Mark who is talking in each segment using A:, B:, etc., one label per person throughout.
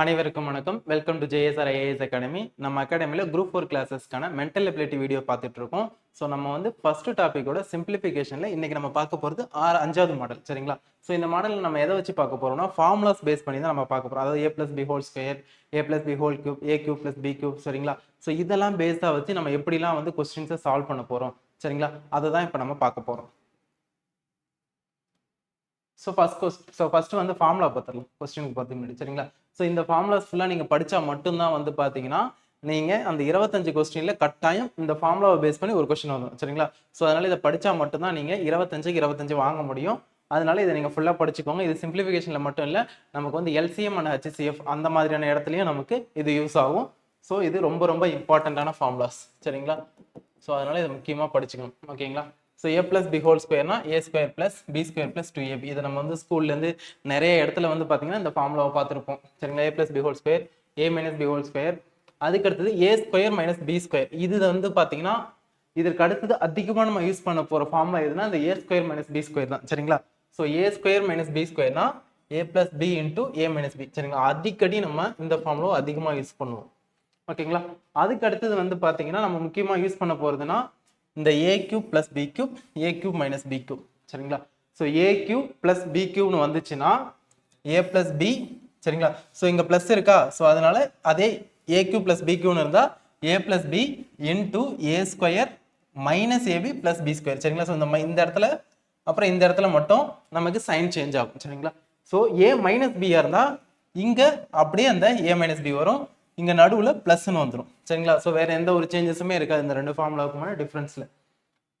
A: அனைவருக்கும் வணக்கம். Welcome to JSR IAS academy நம்ம அகாடமியில் குரூப் ஃபோர் கிளாஸஸ்க்கான மென்டல் எபிலிட்டி வீடியோ பார்த்துட்டு இருக்கோம் ஸோ நம்ம வந்து ஃபர்ஸ்ட் டாப்பிக்கோட சிம்பிளிஃபிகேஷனில் இன்னைக்கு நம்ம பார்க்க போகிறது ஆறு அஞ்சாவது மாடல் சரிங்களா? ஸோ இந்த மாடலில் நம்ம எதை வச்சு பார்க்க போகிறோம்னா ஃபார்முலாஸ் பேஸ் பண்ணி தான் நம்ம பார்க்க போகிறோம் அதாவது A plus B whole square A plus B whole cube A cube plus B cube சரிங்களா? ஸோ இதெல்லாம் பேஸாக வச்சு நம்ம எப்படிலாம் வந்து கொஸ்டின்ஸை சால்வ் பண்ண போகிறோம் சரிங்களா? அதை தான் இப்போ நம்ம பார்க்க போகிறோம் so first quest so first வந்து ஃபார்முலா பார்த்துடலாம். கொஸ்டினுக்கு பார்த்து முன்னாடி. சரிங்களா? ஸோ இந்த ஃபார்முலாஸ் ஃபுல்லாக நீங்கள் படித்தா மட்டும்தான் வந்து பார்த்தீங்கன்னா நீங்கள் அந்த இருபத்தஞ்சு கொஸ்டினில் கட்டாயம் இந்த ஃபார்முலாவை பேஸ் பண்ணி ஒரு கொஸ்டின் வரும் சரிங்களா? ஸோ அதனால் இதை படித்தா மட்டும்தான் நீங்கள் இருபத்தஞ்சுக்கு இருபத்தஞ்சு வாங்க முடியும். அதனால இதை நீங்கள் ஃபுல்லாக படிச்சுக்கோங்க. இது சிம்பிளிஃபிகேஷனில் மட்டும் இல்லை நமக்கு வந்து எல்சிஎம் அண்ட் ஹெச்சிஎஃப் அந்த மாதிரியான இடத்துலையும் நமக்கு இது யூஸ் ஆகும். ஸோ இது ரொம்ப ரொம்ப இம்பார்ட்டண்ட்டான ஃபார்முலாஸ் சரிங்களா? ஸோ அதனால் இதை முக்கியமாக படிச்சுக்கணும் ஓகேங்களா so A plus B whole ஸ்கொயர்னா A square plus B square plus two AB இதை நம்ம வந்து ஸ்கூல்லேருந்து நிறைய இடத்துல வந்து பார்த்தீங்கன்னா இந்த ஃபார்முலாவை பார்த்துருப்போம். சரிங்களா? A plus B whole square A minus B whole square அதுக்கு அடுத்தது A square minus B square இது வந்து பார்த்தீங்கன்னா இதற்கு அடுத்தது அதிகமாக நம்ம யூஸ் பண்ண போகிற ஃபார்முலா எதுனா இந்த A square minus B square தான். சரிங்களா? So A square minus B ஸ்கொயர்னா A plus B into A minus B சரிங்களா? அடிக்கடி நம்ம இந்த ஃபார்முலாவை அதிகமாக யூஸ் பண்ணுவோம். ஓகேங்களா? அதுக்கு அடுத்தது வந்து பார்த்தீங்கன்னா நம்ம முக்கியமாக யூஸ் பண்ண போகிறதுனா இந்த A cube plus B cube A cube minus B cube சரிங்களா? So A cube plus B கியூப்னு வந்துச்சுன்னா ஏ ப்ளஸ் பி சரிங்களா? ஸோ இங்கே ப்ளஸ் இருக்கா? ஸோ அதனால அதே ஏ கியூ ப்ளஸ் பி கியூன்னு இருந்தால் A plus B into A square minus AB plus B square சரிங்களா? ஸோ இந்த ம- இந்த இடத்துல அப்புறம் இந்த இடத்துல மட்டும் நமக்கு சைன் சேஞ்ச் ஆகும். சரிங்களா? ஸோ ஏ மைனஸ் பியாக இருந்தால் இங்கே அப்படியே அந்த ஏ மைனஸ் பி வரும். இங்கே நடுவில் ப்ளஸ்ன்னு வந்துடும் சரிங்களா? ஸோ வேறு எந்த ஒரு சேஞ்சஸுமே இருக்காது. இந்த ரெண்டு ஃபார்முலாவுக்குமான டிஃப்ரென்ஸில்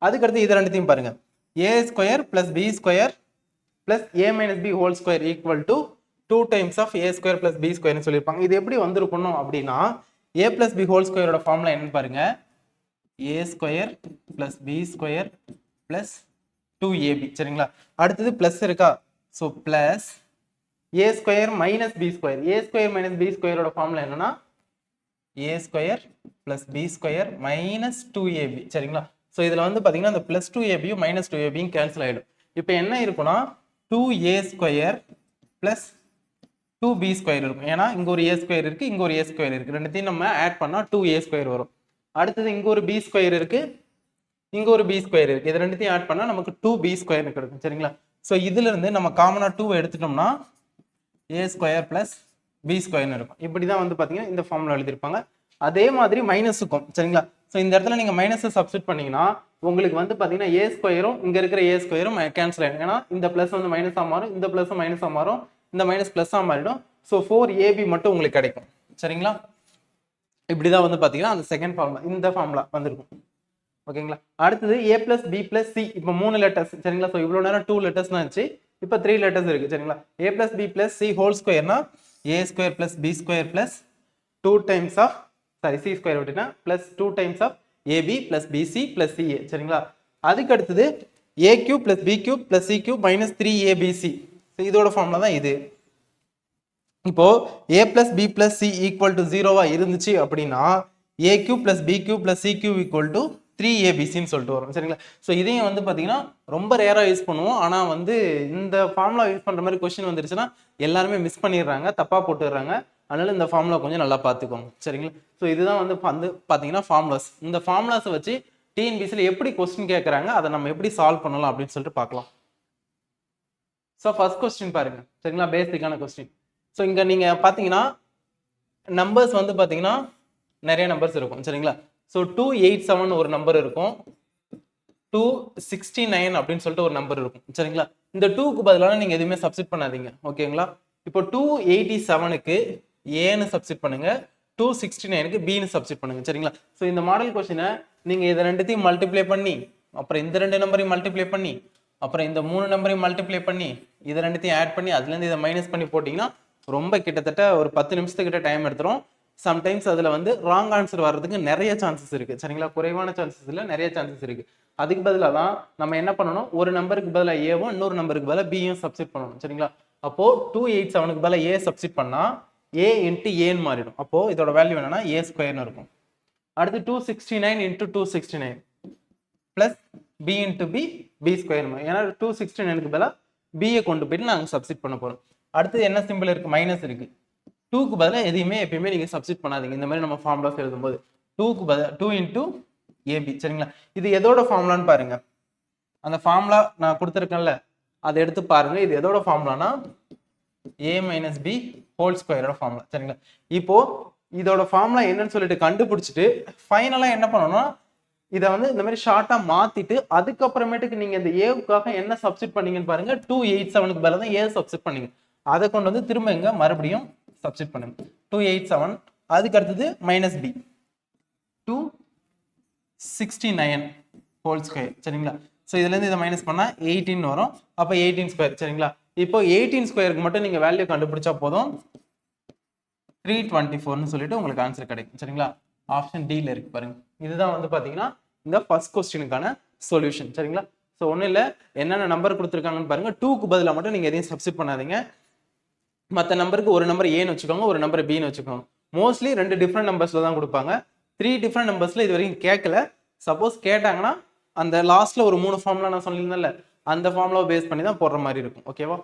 A: அதுக்கடுத்து இது ரெண்டுத்தையும் பாருங்கள் A square plus B square plus A minus B whole square equal to two times of A square plus B ஸ்கொயர்னு சொல்லியிருப்பாங்க. இது எப்படி வந்திருக்கணும் அப்படின்னா ஏ ப்ளஸ் பி ஹோல் ஸ்கொயரோட ஃபார்முலா என்னன்னு பாருங்க. A square plus B square plus two AB சரிங்களா? அடுத்தது ப்ளஸ் இருக்கா? So plus A square minus B square A square minus B ஸ்கொயரோட ஃபார்முலா என்னன்னா A square plus B square minus two AB சரிங்களா? So இதில் வந்து பார்த்தீங்கன்னா அந்த ப்ளஸ் டூ ஏபியும் மைனஸ் டூ ஏபியும் கேன்சல் ஆகிடும் இப்போ என்ன இருக்குன்னா two A square plus two B square இருக்கும். ஏன்னா இங்கே ஒரு ஏ ஸ்கொயர் இருக்குது இங்கே ஒரு ஏ ஸ்கொயர் இருக்குது ரெண்டுத்தையும் நம்ம ஆட் பண்ணால் டூ ஏ ஸ்கொயர் வரும். அடுத்தது இங்கே ஒரு பி ஸ்கொயர் இருக்குது இங்கே ஒரு பி ஸ்கொயர் இருக்குது இது ரெண்டுத்தையும் ஆட் பண்ணால் நமக்கு டூ பி ஸ்கொயர் கிடைக்கும். சரிங்களா? ஸோ இதுலேருந்து நம்ம காமனாக டூ எடுத்துட்டோம்னா ஏ ஸ்கொயர் ப்ளஸ் பி ஸ்கொயர்னு இருக்கும். இப்படி தான் வந்து பார்த்தீங்கன்னா இந்த ஃபார்முலா எழுதியிருப்பாங்க. அதே மாதிரி மைனஸுக்கும் சரிங்களா? ஸோ இந்த இடத்துல நீங்கள் மைனஸை சப்ஸ்டிட் பண்ணீங்கன்னா உங்களுக்கு வந்து பார்த்தீங்கன்னா ஏ ஸ்கொயரும் இங்கே இருக்கிற ஏ ஸ்கொயரும் கேன்சல் ஆகிடும் ஏன்னா இந்த ப்ளஸ் வந்து மைனஸாக மாறும் இந்த ப்ளஸ்ஸும் மைனஸாக மாறும் இந்த மைனஸ் ப்ளஸ்ஸாக மாறிடும். ஸோ ஃபோர் ஏபி மட்டும் உங்களுக்கு கிடைக்கும். சரிங்களா? இப்படி தான் வந்து பார்த்தீங்கன்னா அந்த செகண்ட் ஃபார்முலா இந்த ஃபார்முலா வந்திருக்கும். ஓகேங்களா? அடுத்தது A plus B plus C இப்போ மூணு லெட்டர்ஸ் சரிங்களா? ஸோ இவ்வளோ நேரம் டூ லெட்டர்ஸ் தான் இருந்துச்சு இப்போ த்ரீ லெட்டர்ஸ் இருக்குது சரிங்களா? A plus B plus C whole ஸ்கொயர்னா A square plus B square plus two times of sorry C square அப்படின்னா plus two times of AB plus BC plus CA சரிங்களா? அதுக்கு அடுத்தது A cube plus B cube plus C cube minus three ABC இதோட ஃபார்ம்ல தான் இது. இப்போ A plus B plus C equal to ஜீரோவா இருந்துச்சு அப்படின்னா A cube plus B cube plus C cube equal to three ஏபிசின்னு சொல்லிட்டு வரும். சரிங்களா? ஸோ இதையும் வந்து பார்த்தீங்கன்னா ரொம்ப ரேராக யூஸ் பண்ணுவோம். ஆனால் வந்து இந்த ஃபார்முலா யூஸ் பண்ணுற மாதிரி கொஸ்டின் வந்துருச்சுன்னா எல்லாருமே மிஸ் பண்ணிடுறாங்க தப்பாக போட்டுடுறாங்க. அதனால இந்த ஃபார்முலா கொஞ்சம் நல்லா பார்த்துக்கோங்க சரிங்களா? ஸோ இதுதான் வந்து வந்து பார்த்தீங்கன்னா ஃபார்முலாஸ் இந்த ஃபார்முலாஸை வச்சு டிஎன்பிசியில் எப்படி கொஸ்டின் கேட்குறாங்க அதை நம்ம எப்படி சால்வ் பண்ணலாம் அப்படின்னு சொல்லிட்டு பார்க்கலாம் ஸோ ஃபர்ஸ்ட் கொஸ்டின் பாருங்க. சரிங்களா? பேசிக்கான கொஸ்டின் ஸோ இங்கே நீங்கள் பார்த்தீங்கன்னா நம்பர்ஸ் வந்து பார்த்தீங்கன்னா நிறைய நம்பர்ஸ் இருக்கும். சரிங்களா? ஸோ டூ எயிட் செவன் ஒரு நம்பர் இருக்கும். டூ சிக்ஸ்டி நைன் அப்படின்னு சொல்லிட்டு ஒரு நம்பர் இருக்கும். சரிங்களா? இந்த டூக்கு பதிலாக நீங்கள் எதுவுமே சப்ஸ்டிட் பண்ணாதீங்க. ஓகேங்களா இப்போ டூ எயிட்டி செவனுக்கு ஏன்னு சப்ஸ்டிட் பண்ணுங்க. டூ சிக்ஸ்டி நைனுக்கு பின்னு சப்ஸ்டிட் பண்ணுங்க. சரிங்களா? ஸோ இந்த மாடல் கொஸ்டினை நீங்கள் இதை ரெண்டுத்தையும் மல்டிப்ளை பண்ணி அப்புறம் இந்த ரெண்டு நம்பரையும் மல்டிப்ளை பண்ணி அப்புறம் இந்த மூணு நம்பரையும் மல்டிப்ளை பண்ணி இதை ரெண்டுத்தையும் ஆட் பண்ணி அதுலேருந்து இதை மைனஸ் பண்ணி போட்டிங்கன்னா ரொம்ப கிட்டத்தட்ட ஒரு பத்து நிமிஷத்துக்கிட்ட டைம் எடுத்துரும். சம்டைம்ஸ் அதில் வந்து ராங் ஆன்சர் வர்றதுக்கு நிறைய சான்சஸ் இருக்குது சரிங்களா? குறைவான சான்சஸ் இல்லை நிறைய சான்சஸ் இருக்குது அதுக்கு பதிலாக தான் நம்ம என்ன பண்ணணும்? ஒரு நம்பருக்கு பதிலாக ஏவும் இன்னொரு நம்பருக்கு பதிலாக பியும் சப்ஸ்டிட் பண்ணணும். சரிங்களா? அப்போ டூ எயிட் செவனுக்கு பதிலாக ஏ சப்ஸ்டிட் பண்ணால் ஏ இன்ட்டு ஏன்னு மாறிடும். அப்போ இதோட வேல்யூ என்னன்னா ஏ ஸ்கொயர்னு இருக்கும். அடுத்து two sixty nine into two sixty nine plus B into B B square ஏன்னா டூ சிக்ஸ்டி நைனுக்கு பதிலாக பியை கொண்டு போயிட்டு நாங்கள் சப்ஸ்டிட் பண்ண போகிறோம் அடுத்து என்ன சிம்பிள் இருக்குது மைனஸ் இருக்குது டூக்கு பதிலாக எதையுமே எப்பயுமே நீங்கள் சப்ஸ்டிட் பண்ணாதீங்க. இந்த மாதிரி நம்ம ஃபார்முலாஸ் எழுதும்போது டூக்கு பதில் டூ இன்டூ ஏபி சரிங்களா? இது எதோட ஃபார்முலான்னு பாருங்க. அந்த ஃபார்முலா நான் கொடுத்துருக்கேன்ல அதை எடுத்து பாருங்க. இது எதோட ஃபார்முலானா ஏ மைனஸ் பி ஹோல் ஸ்கொயரோட ஃபார்முலா சரிங்களா? இப்போ இதோட ஃபார்முலா என்னன்னு சொல்லிட்டு கண்டுபிடிச்சிட்டு ஃபைனலாக என்ன பண்ணணும்னா இதை வந்து இந்த மாதிரி ஷார்ட்டாக மாற்றிட்டு அதுக்கப்புறமேட்டுக்கு நீங்கள் இந்த ஏவுக்காக என்ன சப்ஸ்டிட் பண்ணீங்கன்னு பாருங்க. டூ எயிட் செவனுக்கு பதிலாக தான் ஏ சப்ஸ்டிட் பண்ணீங்க. அதை கொண்டு வந்து திரும்ப எங்கே மறுபடியும் சப்ஸ்டிட் பண்ணுங்க டூ எயிட் செவன் அதுக்கு அடுத்தது minus B two sixty nine whole square சரிங்களா? ஸோ இதுலேருந்து இதை மைனஸ் பண்ணால் எயிட்டின் வரும். அப்போ எயிட்டீன் ஸ்கொயர் சரிங்களா? இப்போ எயிட்டீன் ஸ்கொயருக்கு மட்டும் நீங்கள் வேல்யூ கண்டுபிடிச்சா போதும். த்ரீ டுவெண்ட்டி ஃபோர்னு சொல்லிட்டு உங்களுக்கு ஆன்சர் கிடைக்கும் சரிங்களா? ஆப்ஷன் டியில் இருக்கு பாருங்க. இதுதான் வந்து பார்த்தீங்கன்னா இந்த ஃபர்ஸ்ட் கொஸ்டினுக்கான சொல்யூஷன் சரிங்களா? ஸோ ஒன்றும் இல்லை. என்னென்ன நம்பர் கொடுத்துருக்காங்கன்னு பாருங்கள் டூக்கு பதிலாக மட்டும் நீங்கள் எதையும் சப்ஸ்டிட் பண்ணாதீங்க. மற்ற நம்பருக்கு ஒரு நம்பர் ஏன்னு வச்சுக்கோங்க ஒரு நம்பர் பின்னு வச்சுக்கோங்க. மோஸ்ட்லி ரெண்டு டிஃப்ரெண்ட் நம்பர்ஸில் தான் கொடுப்பாங்க. த்ரீ டிஃப்ரெண்ட் நம்பர்ஸில் இது வரைக்கும் கேட்கல. சப்போஸ் கேட்டாங்கன்னா அந்த லாஸ்ட்டில் ஒரு மூணு ஃபார்ம்லாம் நான் சொல்லியிருந்தேன்ல அந்த ஃபார்ம்ல பேஸ் பண்ணி தான் போடுற மாதிரி இருக்கும். ஓகேவா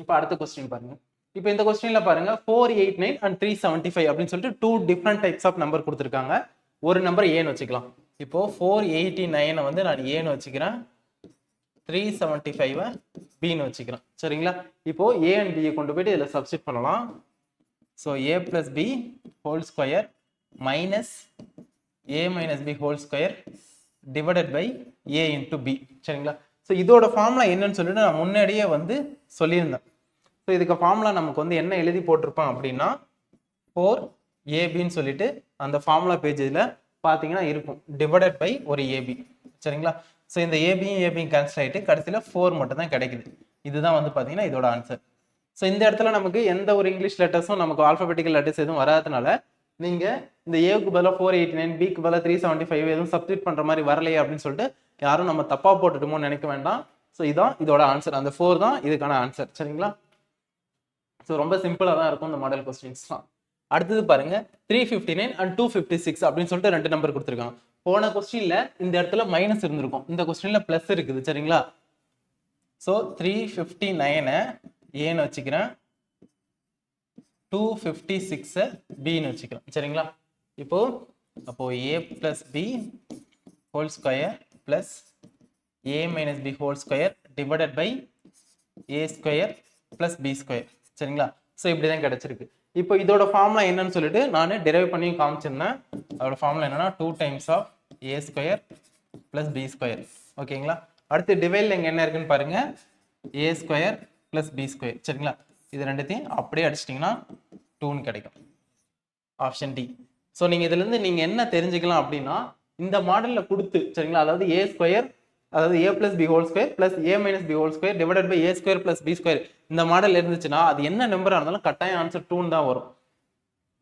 A: இப்போ அடுத்த கொஸ்டின் பாருங்க. இப்போ இந்த கொஸ்டின்ல பாருங்க four eight nine and three seventy five அப்படின்னு சொல்லிட்டு two different types of number கொடுத்துருக்காங்க. ஒரு நம்பர் ஏன்னு வச்சுக்கலாம். இப்போ ஃபோர் எயிட்டி நைனை வந்து நான் ஏன்னு வச்சுக்கிறேன். த்ரீ செவன்ட்டி ஃபைவை பின்னு வச்சுக்கிறேன் சரிங்களா? இப்போ ஏ அண்ட் பியை கொண்டு போயிட்டு இதில் சப்ஸ்டிட் பண்ணலாம். So A plus B whole square minus A minus B whole square divided by A into B சரிங்களா? ஸோ இதோட ஃபார்முலா என்னன்னு சொல்லிட்டு நான் முன்னாடியே வந்து சொல்லியிருந்தேன். ஸோ இதுக்கு ஃபார்முலா நமக்கு வந்து என்ன எழுதி போட்டிருப்பான் அப்படின்னா ஃபோர் ஏபின்னு சொல்லிட்டு அந்த ஃபார்முலா பேஜில் பார்த்தீங்கன்னா இருக்கும். டிவைடட் பை ஒரு ஏபி சரிங்களா? ஸோ இந்த ஏபியும் ஏபியும் கேன்சல் ஆகிட்டு கடைசியில் ஃபோர் மட்டும் தான் கிடைக்குது. இதுதான் வந்து பார்த்தீங்கன்னா இதோட ஆன்சர் ஸோ இந்த இடத்துல நமக்கு எந்த ஒரு இங்கிலீஷ் லெட்டர்ஸும் நமக்கு ஆல்ஃபபெட்டிக்கல் லெட்டர்ஸ் எதுவும் வராதனால நீங்கள் இந்த ஏவுக்கு பதிலாக ஃபோர் எயிட்டி நைன் பிக்கு பதிலாக த்ரீ செவன்ட்டி ஃபைவ் எதுவும் சப்ஸ்டிட் பண்ணுற மாதிரி வரலையே அப்படின்னு சொல்லிட்டு யாரும் நம்ம தப்பாக போட்டுட்டோமோன்னு நினைக்க வேண்டாம். ஸோ இதான் இதோட ஆன்சர் அந்த ஃபோர் தான் இதுக்கான ஆன்சர் சரிங்களா? ஸோ ரொம்ப சிம்பிளாக தான் இருக்கும் இந்த மாடல் கொஸ்டின்ஸ்லாம் அடுத்தது பாருங்க three fifty nine and two fifty six அப்படின்னு சொல்லிட்டு ரெண்டு நம்பர் கொடுத்துருக்காங்க. போன கொஸ்டின்ல இந்த இடத்துல மைனஸ் இருந்திருக்கும். இந்த கொஸ்டின்ல பிளஸ் இருக்குது சரிங்களா? ஸோ த்ரீ ஃபிஃப்டி நைனை ஏன்னு வச்சுக்கிறேன். டூ ஃபிஃப்டி சிக்ஸை பின்னு வச்சுக்கிறேன் சரிங்களா? இப்போ அப்போ A plus B whole square plus A minus B whole square divided by A square plus B square சரிங்களா? ஸோ இப்படி தான் கிடச்சிருக்கு. இப்போ இதோட ஃபார்முலா என்னன்னு சொல்லிட்டு நான் டெரைவ் பண்ணி காமிச்சிருந்தேன். அதோட ஃபார்முலா என்னன்னா two times of A square plus B square ஓகேங்களா அடுத்து டிவைடில் இங்கே என்ன இருக்குன்னு பாருங்க. A square plus B square சரிங்களா? இது ரெண்டுத்தையும் அப்படியே அடிச்சிட்டிங்கன்னா டூன்னு கிடைக்கும். ஆப்ஷன் டி ஸோ நீங்கள் இதுலேருந்து நீங்கள் என்ன தெரிஞ்சுக்கலாம் அப்படின்னா இந்த மாடலில் கொடுத்து சரிங்களா? அதாவது ஏ ஸ்கொயர் அதாவது A plus B whole square plus A minus B whole square divided by A square plus B square இந்த மாடல் இருந்துச்சுன்னா அது என்ன நம்பராக இருந்தாலும் கட்டாயம் ஆன்சர் டூன்னு தான் வரும்.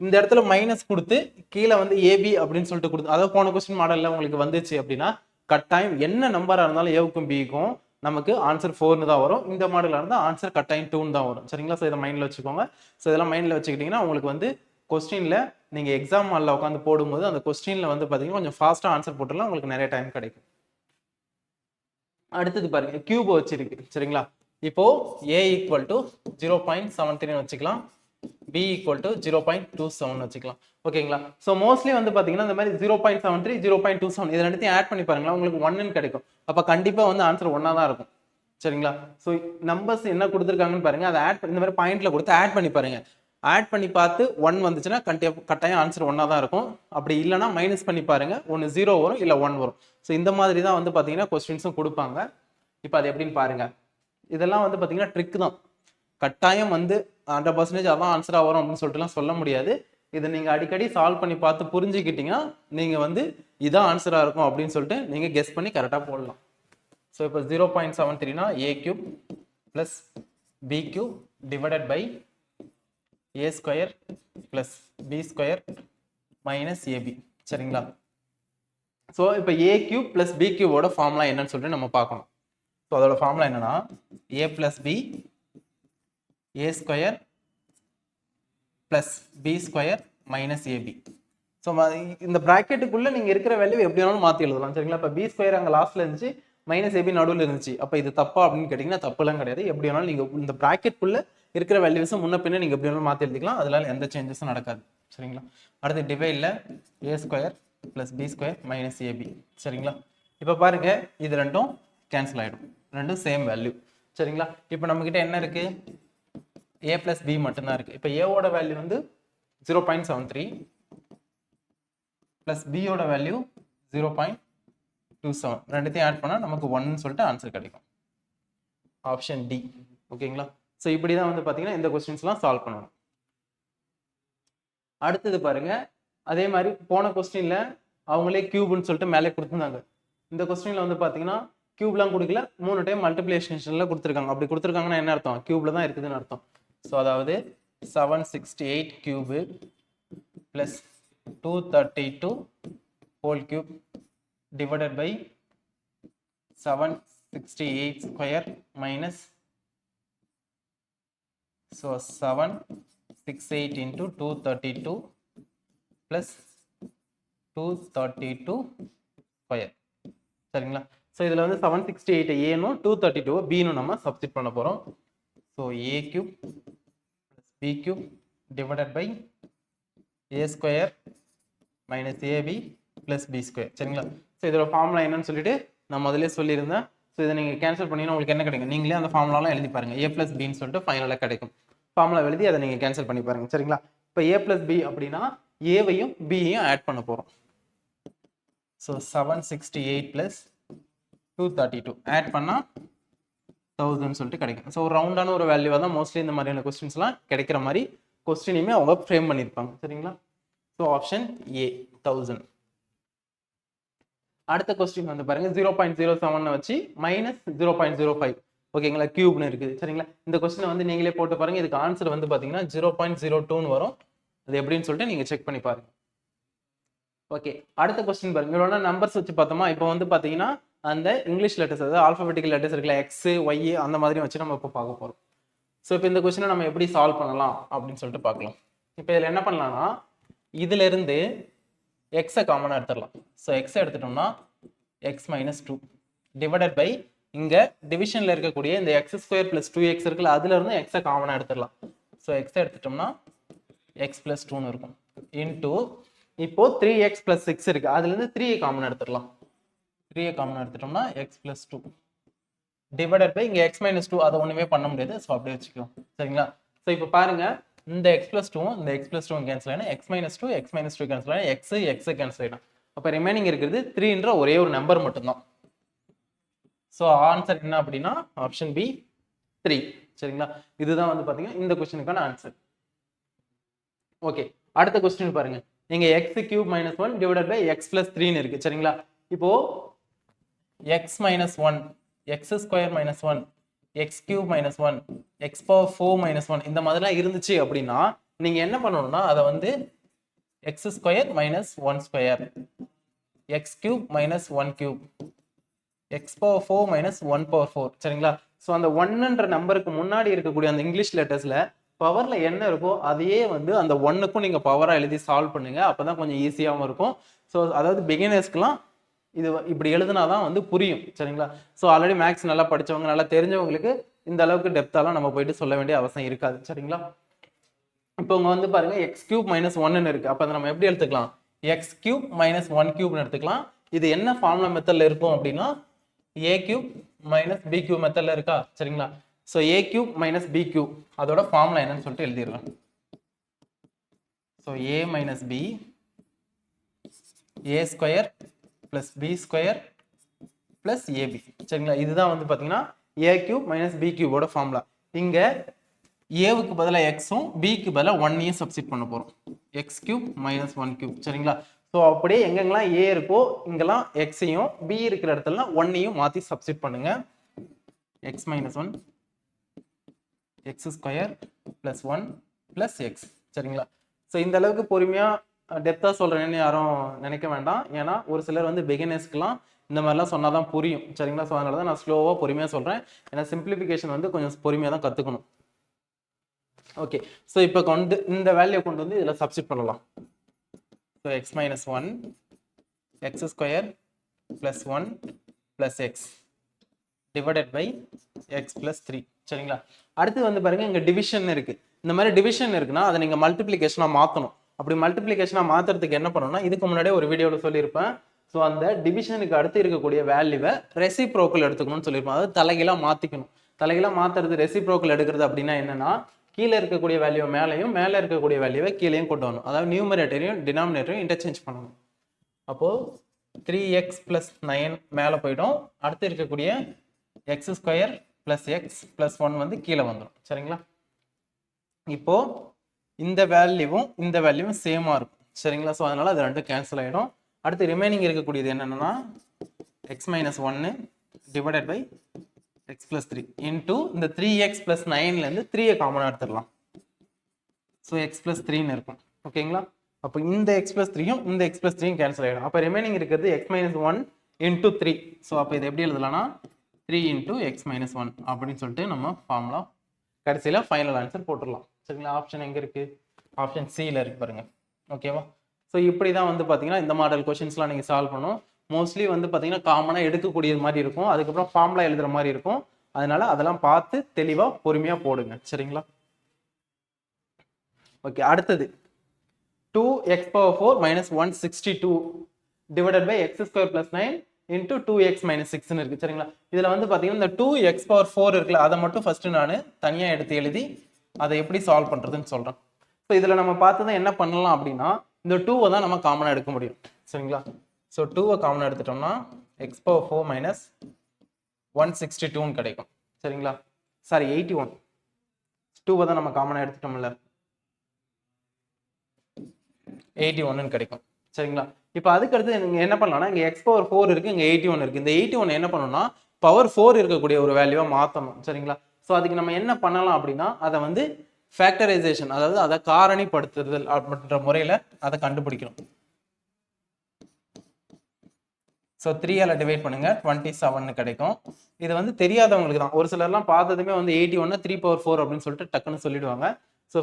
A: இந்த இடத்துல மைனஸ் கொடுத்து கீழே வந்து ஏபி அப்படின்னு சொல்லிட்டு கொடுத்து அதாவது போன கொஸ்டின் மாடலில் உங்களுக்கு வந்துச்சு அப்படின்னா கட்டாயம் என்ன நம்பராக இருந்தாலும் ஏவுக்கும் பிக்கும் நமக்கு ஆன்சர் ஃபோர்னு தான் வரும். இந்த மாடலாக இருந்தால் ஆன்சர் கட்டாயம் டூன்னு தான் வரும். சரிங்களா? ஸோ இதை மைண்டில் வச்சுக்கோங்க. ஸோ இதெல்லாம் மைண்டில் வச்சுக்கிட்டிங்கன்னா உங்களுக்கு வந்து கொஸ்டினில் நீங்கள் எக்ஸாம் ஹாலில் உட்காந்து போடும்போது அந்த கொஸ்டினில் வந்து பார்த்தீங்கன்னா கொஞ்சம் ஃபாஸ்ட்டாக ஆன்சர் போட்டுலாம் உங்களுக்கு நிறைய டைம் கிடைக்கும். அடுத்தது பாருங்க கியூப் வச்சிருக்கு சரிங்களா? இப்போ A equal to zero point seven த்ரீன்னு வச்சுக்கலாம். B equal to zero point two seven வச்சுக்கலாம். ஓகேங்களா? ஸோ மோஸ்ட்லி வந்து பார்த்தீங்கன்னா இந்த மாதிரி zero point seven three zero point two seven இது ரெண்டுத்தையும் ஆட் பண்ணி பாருங்களா உங்களுக்கு ஒன்னு கிடைக்கும். அப்போ கண்டிப்பாக வந்து ஆன்சர் ஒன்றா தான் இருக்கும். சரிங்களா? ஸோ நம்பர்ஸ் என்ன கொடுத்துருக்காங்கன்னு பாருங்க அதை ஆட் இந்த மாதிரி பாயிண்ட்ல கொடுத்து ஆட் பண்ணி பாருங்க. ஆட் பண்ணி பார்த்து ஒன் வந்துச்சுன்னா கண்டிப்பா கட்டாயம் ஆன்சர் ஒன்றா தான் இருக்கும். அப்படி இல்லைன்னா மைனஸ் பண்ணி பாருங்க. ஒன்று ஜீரோ வரும் இல்லை ஒன் வரும். ஸோ இந்த மாதிரி தான் வந்து பார்த்தீங்கன்னா கொஸ்டின்ஸும் கொடுப்பாங்க. இப்போ அது எப்படின்னு பாருங்க. இதெல்லாம் வந்து பார்த்தீங்கன்னா ட்ரிக் தான். கட்டாயம் வந்து ஹண்ட்ரட் பர்சன்டேஜ் அதான் ஆன்சராக வரும் அப்படின்னு சொல்லிட்டுலாம் சொல்ல முடியாது. இதை நீங்கள் அடிக்கடி சால்வ் பண்ணி பார்த்து புரிஞ்சுக்கிட்டீங்கன்னா நீங்கள் வந்து இதான் ஆன்சராக இருக்கும் அப்படின்னு சொல்லிட்டு நீங்கள் கெஸ் பண்ணி கரெக்டாக போடலாம். ஸோ இப்போ zero point seven த்ரீனா A cube plus B cube divided by A square plus B square minus AB சரிங்களா? ஸோ இப்போ ஏ கியூப் ப்ளஸ் பி கியூபோட ஃபார்முலா என்னன்னு சொல்லிட்டு நம்ம பார்க்கணும். ஸோ அதோட ஃபார்முலா என்னன்னா A plus B A square plus B square minus AB so இந்த ப்ராக்கெட்டுக்குள்ளே நீங்கள் இருக்கிற வேல்யூ எப்படி வேணாலும் மாற்றி எழுதலாம். சரிங்களா? இப்போ பி ஸ்கொயர் அங்கே லாஸ்ட்டில் இருந்துச்சு மைனஸ் ஏபி நடுவில் இருந்துச்சு. அப்போ இது தப்பா அப்படின்னு கேட்டிங்கன்னா தப்புலாம் கிடையாது. எப்படி வேணாலும் நீங்கள் இந்த ப்ராக்கெட்டுக்குள்ளே இருக்கிற வேல்யூஸை முன்ன பின்ன நீங்கள் எப்படி மாற்றி எழுதிக்கலாம். அதனால எந்த சேஞ்சஸும் நடக்காது. சரிங்களா? அடுத்து டிவைடில் A square plus B square minus AB சரிங்களா? இப்போ பாருங்கள் இது ரெண்டும் கேன்சல் ஆகிடும் ரெண்டும் சேம் வேல்யூ சரிங்களா? இப்போ நம்மக்கிட்ட என்ன இருக்குது ஏ ப்ளஸ் பி மட்டும்தான் இருக்குது இப்போ ஏவோட வேல்யூ வந்து zero point seven three plus பியோட value zero point two seven ரெண்டுத்தையும் ஆட் பண்ணால் நமக்கு ஒன்னு சொல்லிட்டு ஆன்சர் கிடைக்கும். ஆப்ஷன் டி ஓகேங்களா ஸோ இப்படி தான் வந்து பார்த்தீங்கன்னா இந்த கொஸ்டின்ஸ்லாம் சால்வ் பண்ணணும். அடுத்தது பாருங்க. அதே மாதிரி போன கொஸ்டினில் அவங்களே கியூப்னு சொல்லிட்டு மேலே கொடுத்துருந்தாங்க. இந்த கொஸ்டினில் வந்து பார்த்தீங்கன்னா கியூப்லாம் கொடுக்கல. மூணு டைம் மல்டிப்ளிகேஷன்ல கொடுத்துருக்காங்க. அப்படி கொடுத்துருக்காங்கன்னா என்ன அர்த்தம்? கியூப்ல தான் இருக்குதுன்னு அர்த்தம். ஸோ அதாவது seven sixty eight cube plus two thirty two whole cube divided by 768 square minus so 768 into 232 plus 232 square சரிங்களா? ஸோ இதில் வந்து செவன் சிக்ஸ்டி எயிட் ஏனும் டூ தேர்ட்டி டூ பின்னு நம்ம சப்ஸ்டிட் பண்ண போகிறோம் so A cube plus B cube divided by A square minus AB plus B square சரிங்களா? So இதோட ஃபார்முலா என்னன்னு சொல்லிட்டு நான் முதல்ல சொல்லியிருந்தேன். ஸோ இதை நீங்கள் கேன்சல் பண்ணிங்கன்னா உங்களுக்கு என்ன கிடைக்கும்? நீங்களே அந்த ஃபார்முலாலாம் எழுதி பாருங்கள் ஏ ப்ளஸ் பின்னு சொல்லிட்டு ஃபைனலாக கிடைக்கும். ஃபார்முலா எழுதி அதை நீங்கள் கேன்சல் பண்ணி பாருங்க. சரிங்களா? இப்போ ஏ ப்ளஸ் பி அப்படின்னா ஏவையும் பியையும் ஆட் பண்ண போகிறோம் so seven sixty eight plus two thirty two add பண்ணால் தௌசண்ட் சொல்லிட்டு கிடைக்கும். ஸோ ஒரு ரவுண்டான ஒரு வேல்யூவாக தான் மோஸ்ட்லி இந்த மாதிரியான கொஸ்டின்ஸ்லாம் கிடைக்கிற மாதிரி கொஸ்டினையுமே அவங்க ஃப்ரேம் பண்ணியிருப்பாங்க சரிங்களா? ஸோ ஆப்ஷன் ஏ தௌசண்ட் அடுத்த கொஸ்டின் வந்து பாருங்க. ஜீரோ பாயிண்ட் ஜீரோ செவன் வச்சு minus zero point zero five ஓகேங்களா கியூப்னு இருக்குது. சரிங்களா? இந்த கொஸ்டினை வந்து நீங்களே போட்டு பாருங்க. இதுக்கு ஆன்சர் வந்து பாத்தீங்கன்னா ஜீரோ பாயிண்ட் ஜீரோ டூன்னு வரும். அது எப்படின்னு சொல்லிட்டு நீங்க செக் பண்ணி பாருங்க. ஓகே அடுத்த கொஸ்டின் பாருங்க. இதோட நம்பர்ஸ் வச்சு பார்த்தோமா? இப்போ வந்து பார்த்தீங்கன்னா அந்த இங்கிலீஷ் லெட்டர்ஸ் அதாவது ஆல்பபெட்டிக்கல் லெட்டர்ஸ் இருக்குல்ல எக்ஸ் ஒய் அந்த மாதிரி வச்சு நம்ம இப்போ பார்க்க போறோம். ஸோ இப்போ இந்த கொஸ்டினை நம்ம எப்படி சால்வ் பண்ணலாம்? அப்படின்னு சொல்லிட்டு பார்க்கலாம். இப்போ இதில் என்ன பண்ணலாம்னா இதுல இருந்து எக்ஸை காமனாக எடுத்துடலாம். ஸோ எக்ஸை எடுத்துட்டோம்னா X minus two divided by இங்கே டிவிஷனில் இருக்கக்கூடிய இந்த X square plus two X இருக்குல்ல அதுலேருந்து எக்ஸை காமனாக எடுத்துடலாம். ஸோ எக்ஸை எடுத்துட்டோம்னா எக்ஸ் ப்ளஸ் டூன்னு இருக்கும். இன்டூ இப்போது த்ரீ எக்ஸ் ப்ளஸ் சிக்ஸ் இருக்குது அதுலேருந்து த்ரீ காமனாக எடுத்துடலாம். த்ரீ காமன் எடுத்துட்டோம்னா X plus two divided by இங்கே எக்ஸ் மைனஸ் டூ அதை ஒன்றுமே பண்ண முடியாது. ஸோ அப்படியே வச்சுக்கலாம் சரிங்களா? ஸோ இப்போ பாருங்கள் இந்த எக்ஸ் பிளஸ் டூ இந்த எக்ஸ் பிளஸ் டூ கேன்சல் ஆகிடும் X minus two X minus two cancel ஆகிடும் எக்ஸ் எக்ஸ் கேன்சல் ஆகிடும் அப்போ ரிமைனிங் இருக்கிறது த்ரீன்ற ஒரே ஒரு நம்பர் மட்டும்தான். ஸோ ஆன்சர் என்ன அப்படின்னா ஆப்ஷன் பி த்ரீ சரிங்களா? இதுதான் வந்து பார்த்தீங்கன்னா இந்த கொஸ்டினுக்கான ஆன்சர் ஓகே அடுத்த கொஸ்டின் பாருங்க. நீங்க X cube minus one divided by X plus த்ரீன்னு இருக்கு. சரிங்களா? இப்போ X minus one X square minus one X cube minus one X power four minus one இந்த மாதிரிலாம் இருந்துச்சு அப்படின்னா நீங்கள் என்ன பண்ணணும்னா அதை வந்து X square minus one square X cube minus one cube X power four minus one power four சரிங்களா? ஸோ அந்த ஒன்னுன்ற நம்பருக்கு முன்னாடி இருக்கக்கூடிய அந்த இங்கிலீஷ் லெட்டர்ஸில் பவரில் என்ன இருக்கோ அதையே வந்து அந்த ஒன்னுக்கும் நீங்கள் பவராக எழுதி சால்வ் பண்ணுங்கள் அப்போ தான் கொஞ்சம் ஈஸியாகவும் இருக்கும். ஸோ அதாவது பிகினர்ஸ்க்குலாம் இது இப்படி இப்படி எழுதுனாதான் வந்து புரியும் சரிங்களா? ஸோ ஆல்ரெடி மேக்ஸ் நல்லா படிச்சவங்க நல்லா தெரிஞ்சவங்களுக்கு இந்த அளவுக்கு டெப்த்தாலாம் நம்ம போயிட்டு சொல்ல வேண்டிய அவசியம் இருக்காது சரிங்களா? இப்போ உங்க வந்து பாருங்க எக்ஸ் கியூப் மைனஸ் ஒன்னு இருக்கு. அப்போ அதை நம்ம எப்படி எடுத்துக்கலாம்? எக்ஸ் கியூப் மைனஸ் ஒன் கியூப்னு எடுத்துக்கலாம். இது என்ன ஃபார்முலா மெத்தட்ல இருக்கும் அப்படின்னா A cube minus B cube மெத்தட்ல இருக்கா சரிங்களா? So A cube minus B cube அதோட ஃபார்முலா என்னன்னு சொல்லிட்டு எழுதிடுறேன் so A minus B A square plus B square plus AB சரிங்களா? இதுதான் வந்து பார்த்தீங்கன்னா ஏ கியூப் மைனஸ் பி கியூபோட ஃபார்முலா இங்கே ஏவுக்கு பதிலாக எக்ஸும் பிக்கு பதிலாக ஒன்னையும் சப்ஸ்டிட் பண்ண போகிறோம் X cube minus one cube சரிங்களா? ஸோ அப்படியே எங்கெங்கெல்லாம் ஏ இருக்கோ இங்கெல்லாம் எக்ஸையும் பி இருக்கிற இடத்துலலாம் ஒன்னையும் மாற்றி சப்ஸ்டிட் பண்ணுங்க. X minus one X square plus one plus X சரிங்களா? ஸோ இந்த அளவுக்கு பொறுமையாக டெப்த்தாக சொல்கிறேன்னு யாரும் நினைக்க வேண்டாம். ஏன்னா ஒரு சிலர் வந்து பிகினர்ஸ்க்குலாம் இந்த மாதிரிலாம் சொன்னால் தான் புரியும். சரிங்களா? ஸோ அதனால தான் நான் ஸ்லோவாக பொறுமையாக சொல்கிறேன் ஏன்னா சிம்பிளிஃபிகேஷன் வந்து கொஞ்சம் பொறுமையாக தான் கற்றுக்கணும் ஓகே ஸோ இப்போ கொண்டு இந்த வேல்யூ கொண்டு வந்து இதில் சப்ஸ்டிட் பண்ணலாம். So X minus one X square plus one plus X divided by X plus three சரிங்களா? அடுத்து வந்து பாருங்கள் இங்கே டிவிஷன் இருக்குது இந்த மாதிரி டிவிஷன் இருக்குன்னா அதை நீங்கள் மல்டிப்ளிகேஷனாக மாற்றணும் அப்படி மல்டிப்ளிகேஷனாக மாற்றுறதுக்கு என்ன பண்ணணும்னா இதுக்கு முன்னாடியே ஒரு வீடியோவில் சொல்லியிருப்பேன். ஸோ அந்த டிவிஷனுக்கு அடுத்து இருக்கக்கூடிய வேல்யூவை ரெசிப்ரோக்கல் எடுத்துக்கணும்னு சொல்லியிருப்போம் அதாவது தலைகளாக மாற்றிக்கணும் தலைகளாக மாற்றுறது ரெசிப்ரோக்கல் எடுக்கிறது அப்படின்னா என்னன்னா கீழே இருக்கக்கூடிய வேல்யூ மேலேயும் மேலே இருக்கக்கூடிய வேல்யூவை கீழேயும் கொண்டு வரணும். அதாவது நியூமரேட்டரையும் டினாமினேட்டரையும் இன்டர்சேஞ்ச் பண்ணணும். அப்போது த்ரீ எக்ஸ் ப்ளஸ் நைன் மேலே போயிடும். அடுத்து இருக்கக்கூடிய X square plus X plus one வந்து கீழே வந்துடும் சரிங்களா? இப்போது இந்த வேல்யூவும் இந்த வேல்யூவும் சேமாக இருக்கும். சரிங்களா? ஸோ அதனால் அது ரெண்டும் கேன்சல் ஆகிடும் அடுத்து ரிமைனிங் இருக்கக்கூடியது என்னென்னா எக்ஸ் மைனஸ் ஒன்னு divided by X plus three into இந்த த்ரீ எக்ஸ் ப்ளஸ் நைன்லேருந்து த்ரீயை காமனாக எடுத்துடலாம். ஸோ எக்ஸ் ப்ளஸ் த்ரீன்னு இருக்கும். ஓகேங்களா? அப்போ இந்த எக்ஸ் ப்ளஸ் த்ரீயும் இந்த எக்ஸ் ப்ளஸ் த்ரீயும் கேன்சல் ஆகிடும் அப்போ ரிமைனிங் இருக்கிறது X minus one into three so அப்போ இது எப்படி எழுதலாம்னா three into X minus one அப்படின்னு சொல்லிட்டு நம்ம ஃபார்முலா கடைசியில் ஃபைனல் ஆன்சர் போட்டுடலாம். சரிங்களா? ஆப்ஷன் எங்கே இருக்குது ஆப்ஷன் சியில் இருக்கு பாருங்க. ஓகேவா ஸோ இப்படி தான் வந்து பார்த்தீங்கன்னா இந்த மாடல் கொஷின்ஸ்லாம் நீங்கள் சால்வ் பண்ணும் மோஸ்ட்லி வந்து பார்த்தீங்கன்னா காமனாக எடுக்கக்கூடியது மாதிரி இருக்கும். அதுக்கப்புறம் ஃபார்ம்லாம் எழுதுகிற மாதிரி இருக்கும். அதனால அதெல்லாம் பார்த்து தெளிவாக பொறுமையாக போடுங்க. சரிங்களா? ஓகே அடுத்தது. Two X power four minus one sixty two divided by X square plus nine into two X minus சிக்ஸ்னு இருக்கு. சரிங்களா? இதில் வந்து பார்த்தீங்கன்னா இந்த டூ எக்ஸ் பவர் ஃபோர் இருக்குல்ல அதை மட்டும் ஃபஸ்ட்டு நான் தனியாக எடுத்து எழுதி அதை எப்படி சால்வ் பண்ணுறதுன்னு சொல்கிறேன் ஸோ இதில் நம்ம பார்த்தது என்ன பண்ணலாம் அப்படின்னா இந்த டூவை தான் நம்ம காமனாக எடுக்க முடியும். சரிங்களா? ஸோ டூவை காமனாக எடுத்துட்டோம்னா X power four minus one sixty டூன்னு கிடைக்கும். சரிங்களா? சாரி எயிட்டி ஒன் டூவை தான் நம்ம காமனாக எடுத்துட்டோம்ல. எயிட்டி ஒன்னு கிடைக்கும். சரிங்களா? இப்போ அதுக்கு அடுத்து என்ன பண்ணலாம்னா இங்கே எக்ஸ் பவர் ஃபோர் இருக்குது இங்கே எயிட்டி ஒன் இருக்குது இந்த எயிட்டி ஒன் என்ன பண்ணணும்னா பவர் ஃபோர் இருக்கக்கூடிய ஒரு வேல்யூவாக மாற்றணும் சரிங்களா? ஸோ அதுக்கு நம்ம என்ன பண்ணலாம் அப்படின்னா அதை வந்து ஃபேக்டரைசேஷன் அதாவது அதை காரணிப்படுத்துதல் அப்படின்ற முறையில் அதை கண்டுபிடிக்கணும். ஸோ த்ரீயால் டிவைட் பண்ணுங்கள் டுவெண்ட்டி செவன் கிடைக்கும். இது வந்து தெரியாதவங்களுக்கு தான். ஒரு சிலர்லாம் பார்த்ததுமே வந்து எயிட்டி ஒன்று த்ரீ பவர் ஃபோர் அப்படின்னு சொல்லிட்டு டக்குன்னு சொல்லிடுவாங்க. ஸோ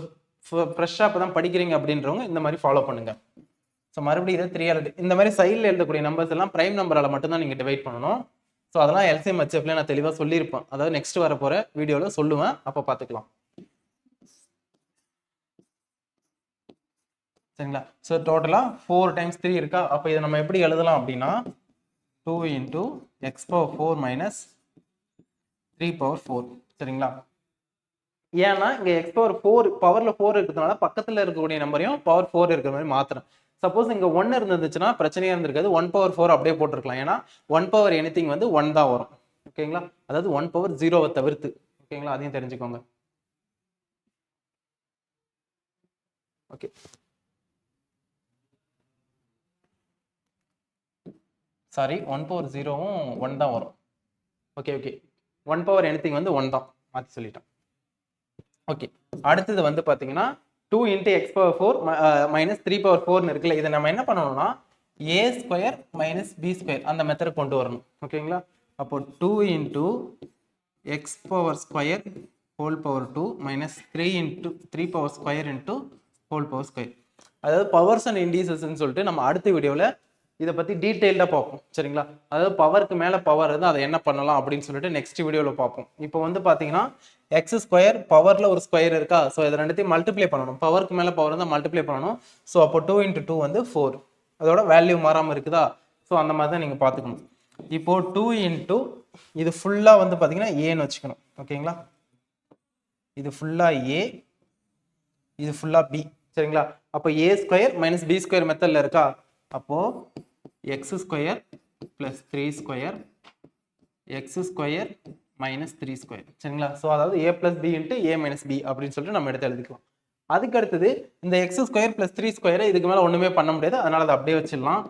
A: ஃப்ரெஷ்ஷாக இப்போ தான் படிக்கிறீங்க அப்படின்றவங்க இந்த மாதிரி ஃபாலோ பண்ணுங்கள் ஸோ மறுபடியும் இதை த்ரீ இந்த மாதிரி சைடில் எழுதக்கூடிய நம்பர்ஸ் எல்லாம் ப்ரைம் நம்பரால் மட்டும்தான் நீங்கள் டிவைட் பண்ணணும். ஸோ அதெல்லாம் எல்சிஎம் ஹெச்எஃப்ல நான் தெளிவாக சொல்லியிருப்பேன். அதாவது நெக்ஸ்ட் வர போகிற வீடியோவில் சொல்லுவேன். அப்போ பார்த்துக்கலாம் சரிங்களா? ஸோ டோட்டலாக ஃபோர் டைம்ஸ் த்ரீ இருக்கா? அப்போ இதை நம்ம எப்படி எழுதலாம் அப்படின்னா two into X power four minus three power four சரிங்களா? ஏன்னா இங்கே எக்ஸ் பவர் ஃபோர் பவரில் ஃபோர் இருக்கிறதுனால பக்கத்தில் இருக்கக்கூடிய நம்பரையும் பவர் ஃபோர் இருக்கிற மாதிரி மாத்திரம் சப்போஸ் இங்கே ஒன்று இருந்துச்சுன்னா பிரச்சனையாக இருந்திருக்காது. ஒன் பவர் ஃபோர் அப்படியே போட்டிருக்கலாம். ஏன்னா ஒன் பவர் எனிதிங் வந்து ஒன் தான் வரும். ஓகேங்களா அதாவது ஒன் பவர் ஜீரோவை தவிர்த்து. ஓகேங்களா அதையும் தெரிஞ்சுக்கோங்க. ஓகே சாரி ஒன் பவர் ஜீரோவும் ஒன் தான் வரும். Okay okay one power anything வந்து ஒன் தான். மாற்றி சொல்லிட்டேன். ஓகே அடுத்தது வந்து பார்த்தீங்கன்னா two into X power four minus three power ஃபோர்னு இருக்குல்ல இதை நம்ம என்ன பண்ணணும்னா A square minus B square அந்த மெத்தட் கொண்டு வரணும். ஓகேங்களா அப்போ two into X power square whole power two minus three into three power square into whole power square அதாவது பவர்ஸ் அண்ட் இண்டீசஸ்ன்னு சொல்லிட்டு நம்ம அடுத்த வீடியோவில் இதை பற்றி டீட்டெயில்டாக பார்ப்போம். சரிங்களா? அதாவது பவருக்கு மேலே பவர் இருந்தால் அதை என்ன பண்ணலாம் அப்படின்னு சொல்லிட்டு நெக்ஸ்ட் வீடியோவில் பார்ப்போம். இப்போ வந்து பார்த்தீங்கன்னா எக்ஸ் ஸ்கொயர் பவரில் ஒரு ஸ்கொயர் இருக்கா? ஸோ இதை ரெண்டுத்தையும் மல்டிப்ளை பண்ணணும். பவருக்கு மேலே பவர் இருந்தால் மல்டிப்ளை பண்ணணும். ஸோ அப்போ டூ இன்ட்டு டூ வந்து ஃபோர் அதோட வேல்யூ மாறாமல் இருக்குதா? ஸோ அந்த மாதிரி தான் நீங்கள் பார்த்துக்கணும். இப்போ டூ இன்ட்டு இது ஃபுல்லாக வந்து பார்த்தீங்கன்னா ஏன்னு வச்சுக்கணும். ஓகேங்களா? இது ஃபுல்லாக ஏ இது ஃபுல்லாக பி சரிங்களா? அப்போ A square minus B square மெத்தடில் இருக்கா? அப்போ X square plus three square X square minus three square சரிங்களா? ஸோ அதாவது A plus B into A minus B அப்படின்னு சொல்லிட்டு நம்ம எடுத்து எழுதிக்கலாம். அதுக்கு அடுத்தது இந்த எக்ஸ் ஸ்கொயர் ப்ளஸ் த்ரீ ஸ்கொயரை இதுக்கு மேலே ஒன்றுமே பண்ண முடியாது. அதனால் அதை அப்படியே வச்சிடலாம்.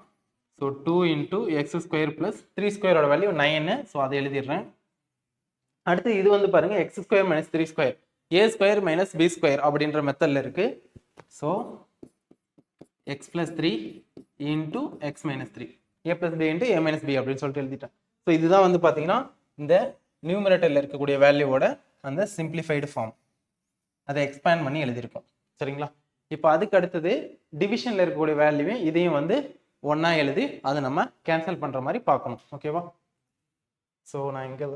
A: So two into X square plus three ஸ்கொயரோட வேல்யூ நைனு ஸோ அதை எழுதிடுறேன். அடுத்து இது வந்து பாருங்கள் X square minus three square A square minus B square அப்படின்ற மெத்தடில் இருக்குது so X plus three into X minus three A plus B into A minus B அப்படின்னு சொல்லிட்டு எழுதிட்டேன். ஸோ இதுதான் வந்து பார்த்தீங்கன்னா இந்த நியூமரேட்டரில் இருக்கக்கூடிய வேல்யூவோட அந்த சிம்பிளிஃபைடு ஃபார்ம் அதை எக்ஸ்பேண்ட் பண்ணி எழுதியிருக்கோம். சரிங்களா? இப்போ அதுக்கு அடுத்தது டிவிஷனில் இருக்கக்கூடிய வேல்யூவையும் இதையும் வந்து ஒன்றா எழுதி அதை நம்ம கேன்சல் பண்ணுற மாதிரி பார்க்கணும். ஓகேவா ஸோ நான் இங்கே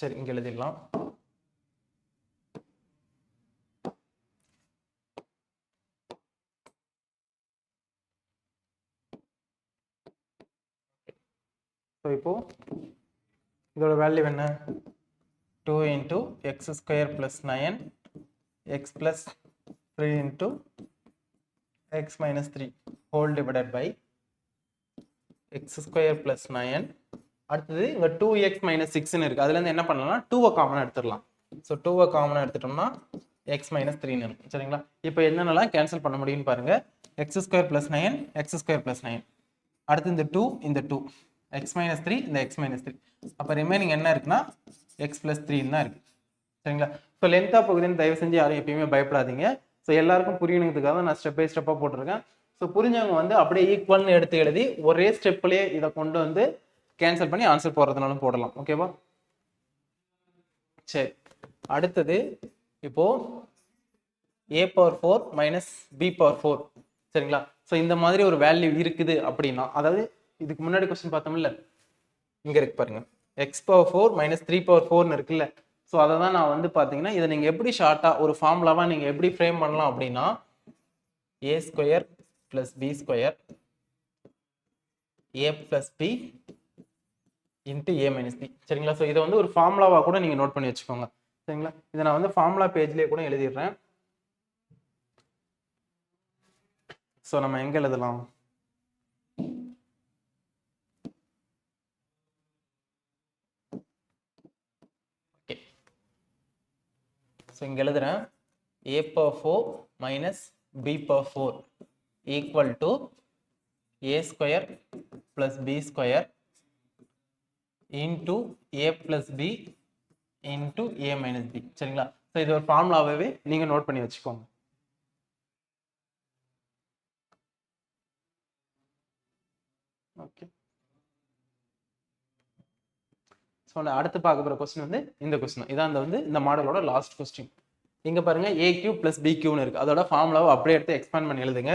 A: சரி இங்கே எழுதிடலாம். ஸோ இப்போ இதோட வேல்யூ என்ன? Two into X square plus nine X plus three into X minus three whole divided by X square plus nine அடுத்தது இங்கே டூ எக்ஸ் மைனஸ் சிக்ஸ்னு இருக்குது அதுலேருந்து என்ன பண்ணலாம்னா டூவை காமனாக எடுத்துடலாம். ஸோ டூவை காமனாக எடுத்துட்டோம்னா எக்ஸ் மைனஸ் த்ரீன்னு இருக்கும் சரிங்களா? இப்போ என்னென்னலாம் கேன்சல் பண்ண முடியும்னு பாருங்கள் X square plus nine X square plus nine அடுத்து இந்த டூ இந்த டூ எக்ஸ் மைனஸ் த்ரீ இந்த எக்ஸ் மைனஸ் த்ரீ அப்போ ரிமைனிங் என்ன இருக்குன்னா எக்ஸ் ப்ளஸ் த்ரீன்னு தான் இருக்குது சரிங்களா? ஸோ லென்த்தாக போகுதுன்னு தயவு செஞ்சு யாரும் எப்பயுமே பயப்படாதீங்க. ஸோ எல்லாருக்கும் புரியணுங்கிறதுக்காக நான் ஸ்டெப் பை ஸ்டெப்பாக போட்டிருக்கேன். ஸோ புரிஞ்சவங்க வந்து அப்படியே ஈக்குவல்னு எடுத்து எழுதி ஒரே ஸ்டெப்லேயே இதை கொண்டு வந்து கேன்சல் பண்ணி ஆன்சர் போடுறதுனாலும் போடலாம். ஓகேவா சரி. அடுத்தது இப்போது A power four minus B power four சரிங்களா? ஸோ இந்த மாதிரி ஒரு வேல்யூ இருக்குது அப்படின்னா அதாவது இதுக்கு முன்னாடி கொஸ்டின் பார்த்தோம்ல? இங்கே இருக்கு பாருங்க. X power four minus three power ஃபோர்னு இருக்குல்ல. ஸோ அதை தான் நான் வந்து பார்த்தீங்கன்னா இதை நீங்கள் எப்படி ஷார்ட்டாக ஒரு ஃபார்முலாவாக நீங்கள் எப்படி ஃப்ரேம் பண்ணலாம் அப்படின்னா A square plus B square A plus B into A minus B சரிங்களா? ஸோ இதை வந்து ஒரு ஃபார்முலாவாக கூட நீங்கள் நோட் பண்ணி வச்சுக்கோங்க. சரிங்களா? இதை நான் வந்து ஃபார்முலா பேஜ்லேயே கூட எழுதிடுறேன். ஸோ நம்ம எங்கே எழுதலாம்? ஸோ இங்கே எழுதுறேன். A power four minus B power four equal to A square plus B square into A plus B into A minus B சரிங்களா? ஸோ இது ஒரு ஃபார்முலாவே நீங்கள் நோட் பண்ணி வச்சுக்கோங்க. ஓகே ஸோ அடுத்து பார்க்க போகிற கொஸ்டின் வந்து இந்த கொஸ்டின் இதான் அந்த வந்து இந்த மாடலோட லாஸ்ட் கொஸ்டின் இங்கே பாருங்க ஏ கியூ பிளஸ் பி கியூன்னு இருக்குது அதோட ஃபார்முலாவை அப்படியே எடுத்து எக்ஸ்பேண்ட் பண்ணி எழுதுங்க.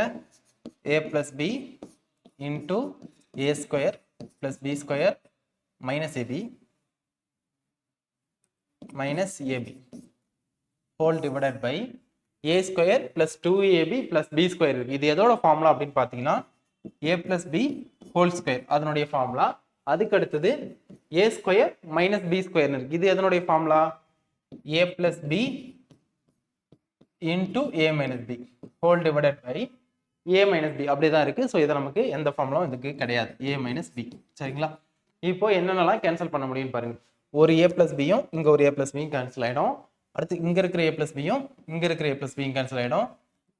A: A plus B into A square plus B square minus AB minus AB whole divided by A square plus two AB plus B square இருக்குது இது எதோட ஃபார்முலா அப்படின்னு பார்த்தீங்கன்னா A plus B whole square அதனுடைய formula அதுக்கு அடுத்தது A square minus B ஸ்கொயர்னு இருக்கு. இது எதனுடைய formula A plus B into A minus B whole divided by A minus B அப்படி தான் இருக்குது ஸோ இதை நமக்கு எந்த ஃபார்முலாவும் இதுக்கு கிடையாது. ஏ மைனஸ் பி சரிங்களா? இப்போ என்னென்னலாம் கேன்சல் பண்ண முடியும்னு பாருங்க. ஒரு ஏ பிளஸ் பியும் இங்கே ஒரு ஏ பிளஸ் பியும் கேன்சல் ஆகிடும் அடுத்து இங்கே இருக்கிற ஏ பிளஸ் பியும் இங்கே இருக்கிற ஏ பிளஸ் பியும் கேன்சல் ஆகிடும்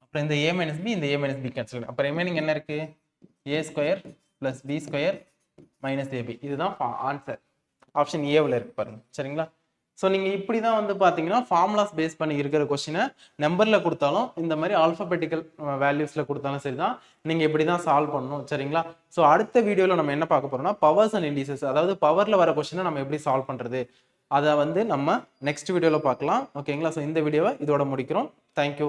A: அப்புறம் இந்த ஏ மைனஸ் பி இந்த ஏ மைனஸ் பி கேன்சல் ஆகிடும் அப்போ ரிமைனிங் என்ன இருக்குது A square plus B square minus AB இதுதான் ஆன்சர் ஆப்ஷன் ஏவில் இருக்கு பாருங்க. சரிங்களா? ஸோ நீங்கள் இப்படி தான் வந்து பார்த்தீங்கன்னா ஃபார்முலாஸ் பேஸ் பண்ணி இருக்கிற கொஷினை நம்பரில் கொடுத்தாலும் இந்த மாதிரி ஆல்ஃபபெட்டிக்கல் வேல்யூஸில் கொடுத்தாலும் சரி தான் நீங்கள் இப்படி தான் சால்வ் பண்ணணும். சரிங்களா? ஸோ அடுத்த வீடியோவில் நம்ம என்ன பார்க்க போகிறோம்னா பவர்ஸ் அண்ட் இண்டிசஸ் அதாவது பவரில் வர கொஷினை நம்ம எப்படி சால்வ் பண்ணுறது அதை வந்து நம்ம நெக்ஸ்ட் வீடியோவில் பார்க்கலாம். ஓகேங்களா ஸோ இந்த வீடியோவை இதோட முடிக்கிறோம். தேங்க்யூ